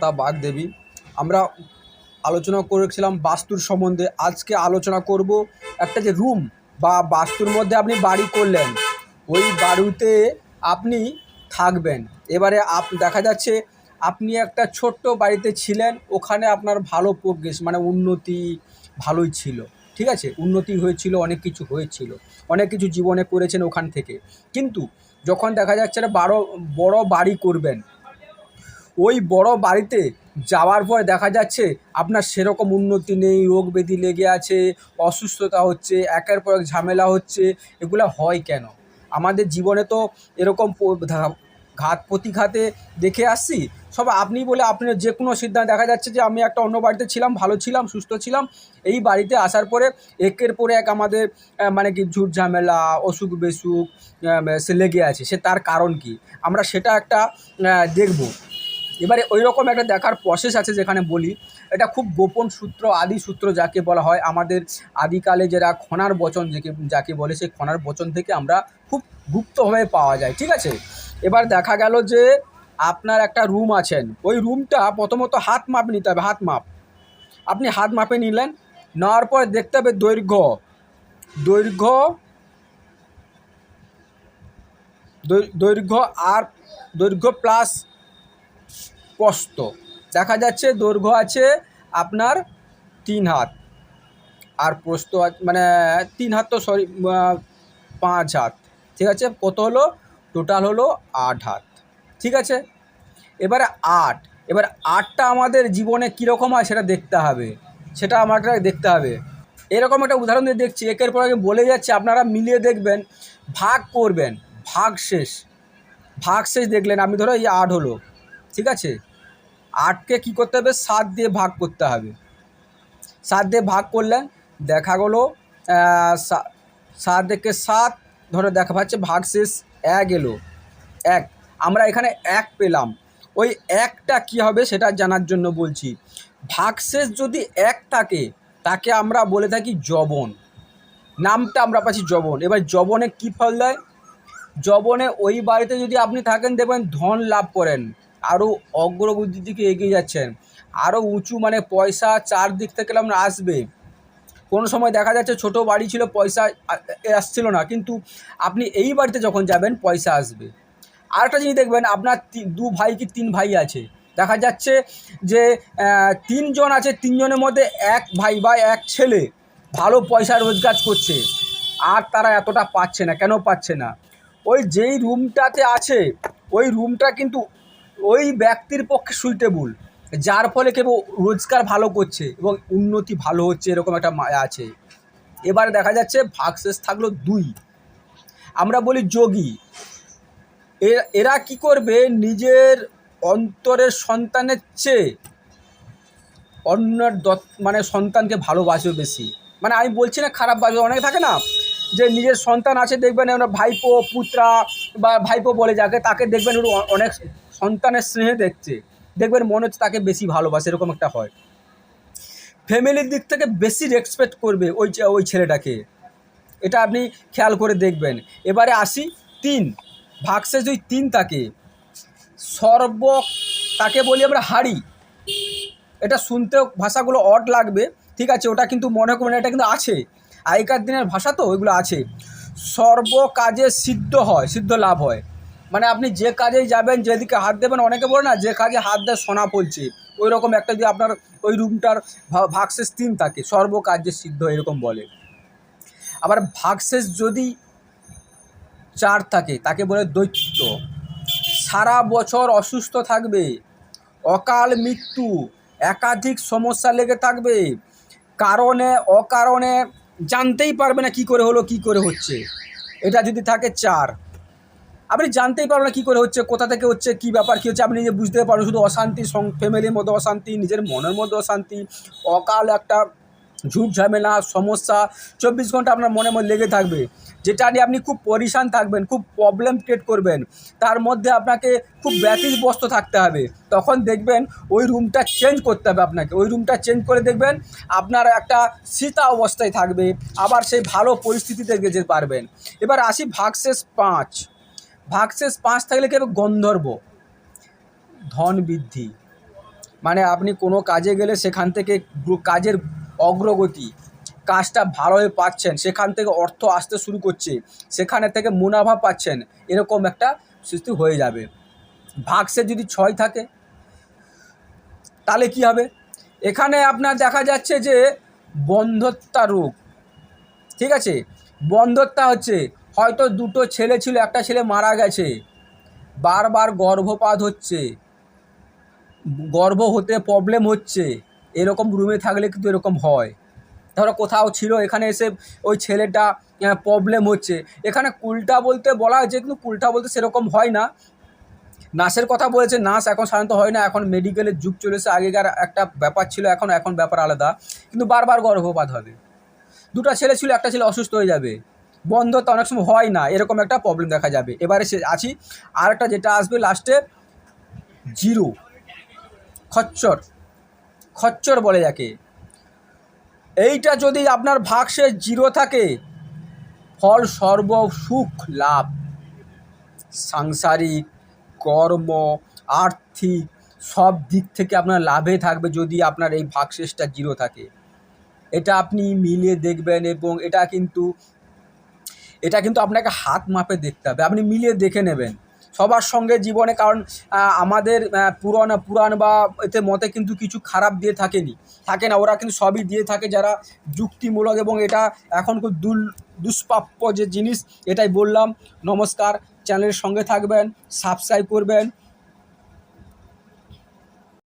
তা বাগদেবী আমরা আলোচনা করেছিলাম বাস্তুর সম্বন্ধে। আজকে আলোচনা করব একটা যে রুম বা বাস্তুর মধ্যে আপনি বাড়ি করলেন, ওই বাড়িতে আপনি থাকবেন। এবারে আপ, দেখা যাচ্ছে আপনি একটা ছোট্ট বাড়িতে ছিলেন, ওখানে আপনার ভালো প্রোগ্রেস মানে উন্নতি ভালোই ছিল। ঠিক আছে? উন্নতি হয়েছিল, অনেক কিছু হয়েছিল। অনেক কিছু জীবনে করেছেন ওখান থেকে। কিন্তু যখন দেখা যাচ্ছে একটা বড় বড় বাড়ি করবেন ওই বড় বাড়িতে যাওয়ার পর দেখা যাচ্ছে। আপনার সেরকম উন্নতি নেই, রোগ ব্যাধি লেগে আছে, অসুস্থতা হচ্ছে, একের পর এক ঝামেলা হচ্ছে, এগুলো হয় কেন? আমাদের জীবনে তো এরকম ঘাত প্রতিঘাতে দেখে আসছি। সব আপনি বলে আপনি যে কোনো সিদ্ধান্ত দেখা যাচ্ছে যে, আমি একটা অন্য বাড়িতে ছিলাম, ভালো ছিলাম, সুস্থ ছিলাম। এই বাড়িতে আসার পরে একের পরে এক আমাদের মানে কি, ঝুট ঝামেলা, অসুখ বেসুখ সে লেগে আছে। সে তার কারণ কি? আমরা সেটা একটা দেখব। এবারে ওই রকম একটা দেখার প্রসেস আছে যেখানে বলি, এটা খুব গোপন সূত্র, আদি সূত্র যাকে বলা হয়, আমাদের আদিকালে যারা খনার বচন যাকে যাকে বলে সেই খনার বচন থেকে আমরা খুব গুপ্তভাবে পাওয়া যায়, ঠিক আছে? এবার দেখা গেল যে আপনার একটা রুম আছেন, ওই রুমটা প্রথমত হাত মাপ নিতে হবে, হাত মাপ। আপনি হাত মাপে নিলেন, নেওয়ার পর দেখতে হবে দৈর্ঘ্য। দৈর্ঘ্য দৈর্ঘ্য আর, দৈর্ঘ্য প্লাস প্রস্থ দেখা যাচ্ছে দৈর্ঘ্য আছে আপনার তিন হাত। আর প্রস্ত মানে তিন হাত তো সরি পাঁচ হাত। ঠিক আছে? কত হলো? টোটাল হলো আট হাত। ঠিক আছে? এবারে আট। এবার আটটা আমাদের জীবনে কীরকম হয় সেটা দেখতে হবে। সেটা আমাকে দেখতে হবে। এরকম একটা উদাহরণ দিয়ে দেখছি। একের পর এক বলে যাচ্ছে, আপনারা মিলিয়ে দেখবেন, ভাগ করবেন, ভাগ শেষ। ভাগ শেষ দেখলেন, আমি ধরো এই আট হলো। ঠিক আছে? আটকে কী করতে হবে? সাত দিয়ে ভাগ করতে হবে। সাত দিয়ে ভাগ করলেন, দেখা গেলো সাত থেকে সাত, ধরো দেখা পাচ্ছে ভাগ শেষ এক এলো। এক, আমরা এখানে এক পেলাম। ওই একটা কি হবে সেটা জানার জন্য বলছি। ভাগশেষ যদি এক থাকে, তাকে আমরা বলে থাকি জবন নামটা আমরা পাচ্ছি জবন এবার জবনে কি ফল দেয়? জবনে ওই বাড়িতে যদি আপনি থাকেন, দেখবেন ধন লাভ করেন। আরও অগ্রগতির দিকে এগিয়ে যাচ্ছেন। আরও উঁচু মানে পয়সা চারদিক থেকে আপনার আসবে? কোনো সময় দেখা যাচ্ছে ছোট বাড়ি ছিল, পয়সা আসছিল না। কিন্তু আপনি এই বাড়িতে যখন যাবেন, পয়সা আসবে। আরেকটা জিনিস দেখবেন, আপনার দু ভাই কি তিন ভাই আছে? দেখা যাচ্ছে যে তিনজন আছে, তিনজনের মধ্যে এক ভাই বা এক ছেলে ভালো পয়সা রোজগার করছে। আর তারা এতটা পাচ্ছে না। কেন পাচ্ছে না? ওই যেই রুমটাতে আছে, ওই রুমটা কিন্তু ওই ব্যক্তির পক্ষে সুইটেবল যার ফলে কেবল রোজগার ভালো করছে এবং উন্নতি ভালো হচ্ছে এরকম একটা মায়া আছে। এবারে দেখা যাচ্ছে ভাগশেষ থাকল দুই। আমরা বলি যোগী। এরা কি করবে? নিজের অন্তরের সন্তানের চেয়ে অন্যের দত মানে সন্তানকে ভালোবাসবে বেশি। মানে আমি বলছি না খারাপ বাসবে অনেকে থাকে না যে নিজের সন্তান আছে দেখবেন ওরা ভাইপো, পুত্রা বা ভাইপো বলে যাকে, তাকে দেখবেন অনেক সন্তানের স্নেহে দেখছে, দেখবেন মনে হচ্ছে তাকে বেশি ভালোবাসে, এরকম একটা হয়। ফ্যামিলির দিক থেকে বেশি রেসপেক্ট করবে ওই ওই ছেলেটাকে। এটা আপনি খেয়াল করে দেখবেন। এবারে আসি তিন, ভাগশেষ যদি তিন থাকে, সর্ব তাকে বলি আমরা হাড়ি। এটা শুনতেও ভাষাগুলো অড লাগবে, ঠিক আছে, ওটা কিন্তু মনে করবেন এটা কিন্তু আছে। আগেকার দিনের ভাষা তো, ওইগুলো আছে। সর্ব কাজে সিদ্ধ হয়, সিদ্ধ লাভ হয়। মানে আপনি যে কাজেই যাবেন, যেদিকে হাত দেবেন, অনেকে বলে না, যে কাজে হাত দেয়, সোনা পড়ছে। ওই রকম একটা যদি আপনার ওই রুমটার ভাগশেষ তিন থাকে সর্ব কাজে সিদ্ধ, এরকম বলে। আবার ভাগশেষ যদি চার থাকে, তাকে বলে দৈত্য। সারা বছর অসুস্থ থাকবে, অকাল মৃত্যু, একাধিক সমস্যা লেগে থাকবে। কারণে, অকারণে জানতেই পারবে না কি করে হলো, কি করে হচ্ছে। এটা যদি থাকে চার আপনি জানতেই পারবেন না কী করে হচ্ছে, কোথা থেকে হচ্ছে, কী ব্যাপার, কী হচ্ছে, আপনি নিজে বুঝতে পারবেন শুধু অশান্তি ফ্যামিলির মধ্যে অশান্তি, নিজের মনের মধ্যে অশান্তি, অকাল একটা ঝুট ঝামেলা, সমস্যা, চব্বিশ ঘণ্টা আপনার মনে মনে লেগে থাকবে। যেটা নিয়ে আপনি খুব পরিশান থাকবেন, খুব প্রবলেম ক্রিয়েট করবেন। তার মধ্যে আপনাকে খুব ব্যতিব্যস্ত থাকতে হবে। তখন দেখবেন ওই রুমটা চেঞ্জ করতে হবে আপনাকে। ওই রুমটা চেঞ্জ করে দেখবেন আপনার একটা শীতা অবস্থায় থাকবে, আবার সেই ভালো পরিস্থিতিতে যেতে পারবেন। এবার আসি ভাগশেষ পাঁচ। ভাগশেষ পাঁচ থাকলে কি হবে গন্ধর্ব? ধন বৃদ্ধি। মানে আপনি কোনো কাজে গেলে সেখান থেকে কাজের অগ্রগতি, কাজটা ভালোভাবে পাচ্ছেন, সেখান থেকে অর্থ আসতে শুরু করছে, সেখানে থেকে মুনাফা পাচ্ছেন, এরকম একটা সৃষ্টি হয়ে যাবে। ভাগসে যদি ছয় থাকে, তাহলে কি হবে? এখানে আপনার দেখা যাচ্ছে যে বন্ধত্বা রোগ ঠিক আছে? বন্ধত্বা হচ্ছে হয়তো দুটো ছেলে ছিল, একটা ছেলে মারা গেছে। বারবার গর্ভপাত হচ্ছে। গর্ভ হতে প্রবলেম হচ্ছে। এরকম রুমে থাকলে কিন্তু এরকম হয়। ধরো কোথাও ছিল, এখানে এসে ওই ছেলেটা প্রবলেম হচ্ছে। এখানে কুলটা বলতে বলা হয়েছে, কিন্তু কুলটা বলতে সেরকম হয় না। নার্সের কথা বলেছে, নার্স এখন সাধারণত হয় না। এখন মেডিকেলের যুগ চলেছে আগেকার একটা ব্যাপার ছিল, এখন এখন ব্যাপার আলাদা। কিন্তু বারবার গর্ভপাত হবে। দুটো ছেলে ছিল, একটা ছেলে অসুস্থ হয়ে যাবে। বন্ধতা অনেক সময় হয় না, এরকম একটা প্রবলেম দেখা যাবে। এবারে সে আছি আর একটা যেটা আসবে লাস্টে জিরো। খচ্চর। খচ্চর বলে যাকে। এইটা যদি আপনার ভাগসে জিরো থাকে, ফল সর্ব সুখ লাভ। সাংসারিক, কর্ম, আর্থিক, সব দিক থেকে আপনার লাভে থাকবে যদি আপনার এই ভাগশেষটা জিরো থাকে। এটা আপনি মিলিয়ে দেখবেন এবং এটা কিন্তু এটা কিন্তু আপনাকে হাত মাপে দেখতে হবে। আপনি মিলিয়ে দেখে নেবেন। সবার সঙ্গে জীবনে, কারণ আমাদের পুরাণ পুরাণ বা এতে মতে কিন্তু কিছু খারাপ দিয়ে থাকেনি। থাকে না, ওরা কিন্তু সবই দিয়ে থাকে যারা যুক্তিমূলক এবং এটা এখন খুব দুল, দুষ্প্রাপ্য যে জিনিস, এটাই বললাম। নমস্কার, চ্যানেলের সঙ্গে থাকবেন, সাবস্ক্রাইব করবেন।